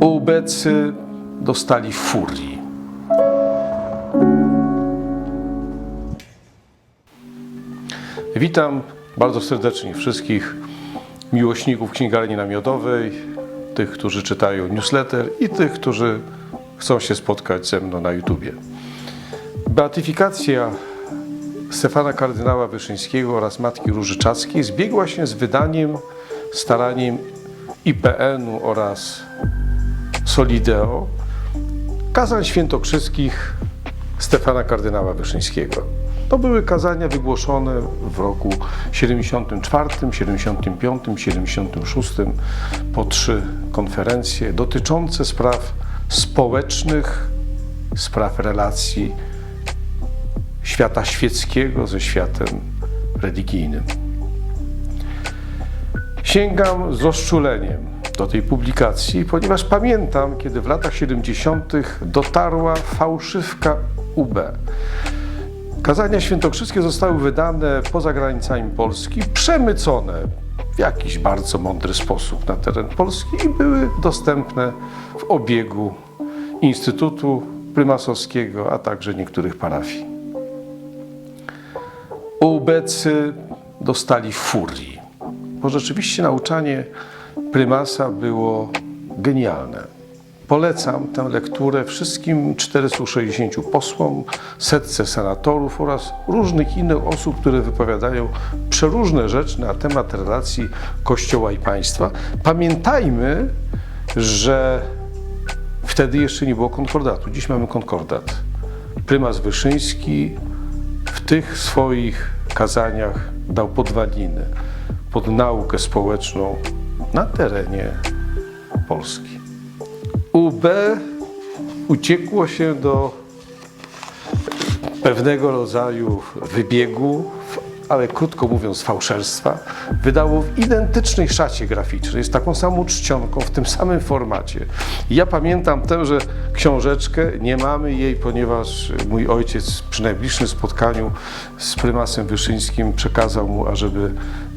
ubecy dostali furii. Witam bardzo serdecznie wszystkich miłośników księgarni namiotowej, tych, którzy czytają newsletter i tych, którzy chcą się spotkać ze mną na YouTubie. Beatyfikacja Stefana kardynała Wyszyńskiego oraz Matki Róży Czackiej zbiegła się z wydaniem, staraniem IPN-u oraz Solideo kazań świętokrzyskich Stefana kardynała Wyszyńskiego. To były kazania wygłoszone w roku 74, 75, 76 po trzy konferencje dotyczące spraw społecznych, spraw relacji świata świeckiego ze światem religijnym. Sięgam z rozczuleniem do tej publikacji, ponieważ pamiętam, kiedy w latach 70. dotarła fałszywka UB. Kazania świętokrzyskie zostały wydane poza granicami Polski, przemycone w jakiś bardzo mądry sposób na teren Polski i były dostępne w obiegu Instytutu Prymasowskiego, a także niektórych parafii. Ubecy dostali furii, bo rzeczywiście nauczanie prymasa było genialne. Polecam tę lekturę wszystkim 460 posłom, setce senatorów oraz różnych innych osób, które wypowiadają przeróżne rzeczy na temat relacji Kościoła i państwa. Pamiętajmy, że wtedy jeszcze nie było konkordatu. Dziś mamy konkordat. Prymas Wyszyński w tych swoich kazaniach dał podwaliny pod naukę społeczną na terenie Polski. UB uciekło się do pewnego rodzaju wybiegu, ale krótko mówiąc fałszerstwa, wydało w identycznej szacie graficznej, z taką samą czcionką, w tym samym formacie. I ja pamiętam tę, że książeczkę, nie mamy jej, ponieważ mój ojciec przy najbliższym spotkaniu z prymasem Wyszyńskim przekazał mu, ażeby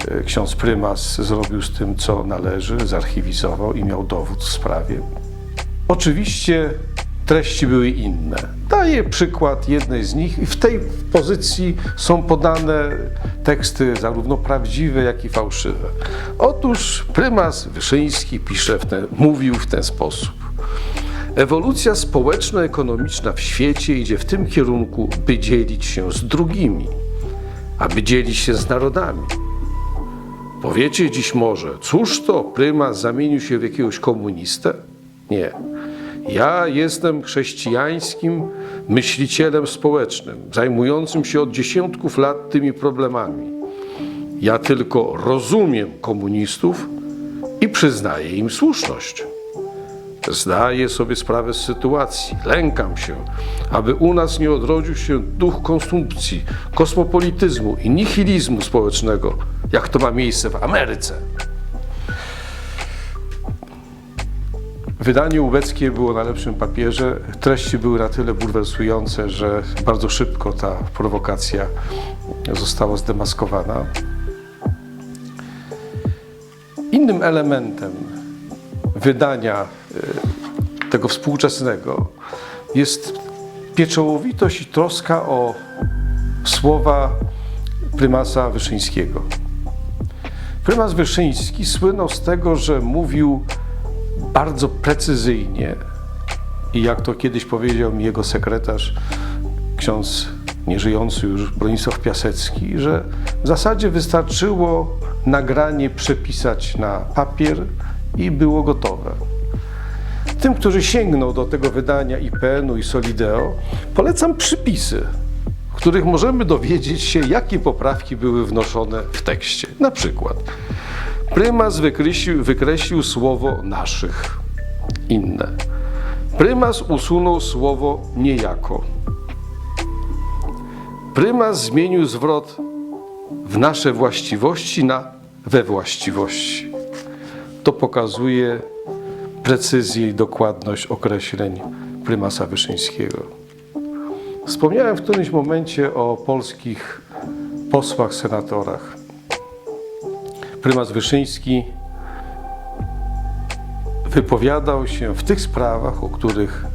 e, ksiądz prymas zrobił z tym, co należy, zarchiwizował i miał dowód w sprawie. Oczywiście treści były inne. Daję przykład jednej z nich i w tej pozycji są podane teksty zarówno prawdziwe, jak i fałszywe. Otóż prymas Wyszyński pisze w ten, mówił w ten sposób. Ewolucja społeczno-ekonomiczna w świecie idzie w tym kierunku, by dzielić się z drugimi, aby dzielić się z narodami. Powiecie dziś może, cóż to prymas zamienił się w jakiegoś komunistę? Nie. Ja jestem chrześcijańskim myślicielem społecznym, zajmującym się od dziesiątków lat tymi problemami. Ja tylko rozumiem komunistów i przyznaję im słuszność. Zdaję sobie sprawę z sytuacji, lękam się, aby u nas nie odrodził się duch konsumpcji, kosmopolityzmu i nihilizmu społecznego, jak to ma miejsce w Ameryce. Wydanie ubeckie było na lepszym papierze. Treści były na tyle bulwersujące, że bardzo szybko ta prowokacja została zdemaskowana. Innym elementem wydania y, tego współczesnego jest pieczołowitość i troska o słowa prymasa Wyszyńskiego. Prymas Wyszyński słynął z tego, że mówił bardzo precyzyjnie i jak to kiedyś powiedział mi jego sekretarz, ksiądz nieżyjący już Bronisław Piasecki, że w zasadzie wystarczyło nagranie przepisać na papier i było gotowe. Tym, którzy sięgną do tego wydania IPN-u i Solideo, polecam przypisy, w których możemy dowiedzieć się, jakie poprawki były wnoszone w tekście. Na przykład Prymas wykreślił, wykreślił słowo naszych, inne. Prymas usunął słowo niejako. Prymas zmienił zwrot w nasze właściwości na we właściwości. To pokazuje precyzję i dokładność określeń prymasa Wyszyńskiego. Wspomniałem w którymś momencie o polskich posłach, senatorach prymas Wyszyński wypowiadał się w tych sprawach, o których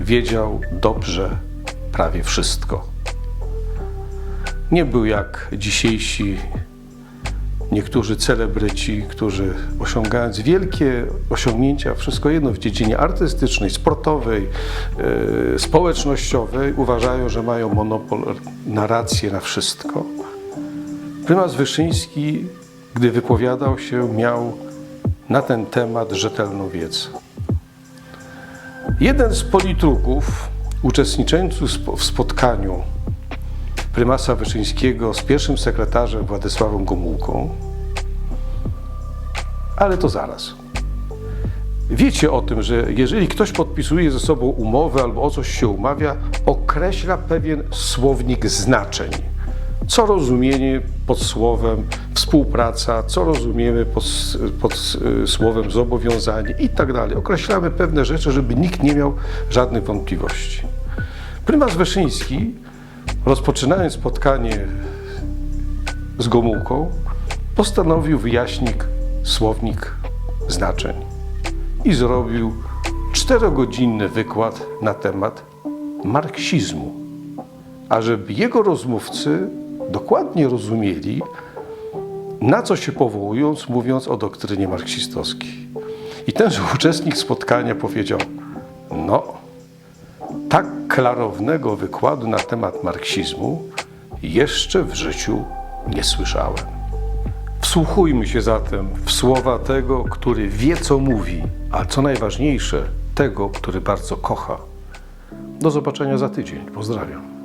wiedział dobrze prawie wszystko. Nie był jak dzisiejsi niektórzy celebryci, którzy osiągając wielkie osiągnięcia, wszystko jedno w dziedzinie artystycznej, sportowej, e, społecznościowej, uważają, że mają monopol na rację na wszystko. Prymas Wyszyński, gdy wypowiadał się, miał na ten temat rzetelną wiedzę. Jeden z politruków uczestniczących w spotkaniu prymasa Wyszyńskiego z pierwszym sekretarzem Władysławem Gomułką, ale to zaraz. Wiecie o tym, że jeżeli ktoś podpisuje ze sobą umowę albo o coś się umawia, określa pewien słownik znaczeń. Co rozumiemy pod słowem współpraca, co rozumiemy pod, pod y, słowem zobowiązanie i tak dalej. Określamy pewne rzeczy, żeby nikt nie miał żadnych wątpliwości. Prymas Wyszyński, rozpoczynając spotkanie z Gomułką, postanowił wyjaśnić słownik znaczeń i zrobił czterogodzinny wykład na temat marksizmu. A żeby jego rozmówcy dokładnie rozumieli, na co się powołując, mówiąc o doktrynie marksistowskiej. I tenże uczestnik spotkania powiedział: No, tak klarownego wykładu na temat marksizmu jeszcze w życiu nie słyszałem. Wsłuchujmy się zatem w słowa tego, który wie, co mówi, a co najważniejsze, tego, który bardzo kocha. Do zobaczenia za tydzień. Pozdrawiam.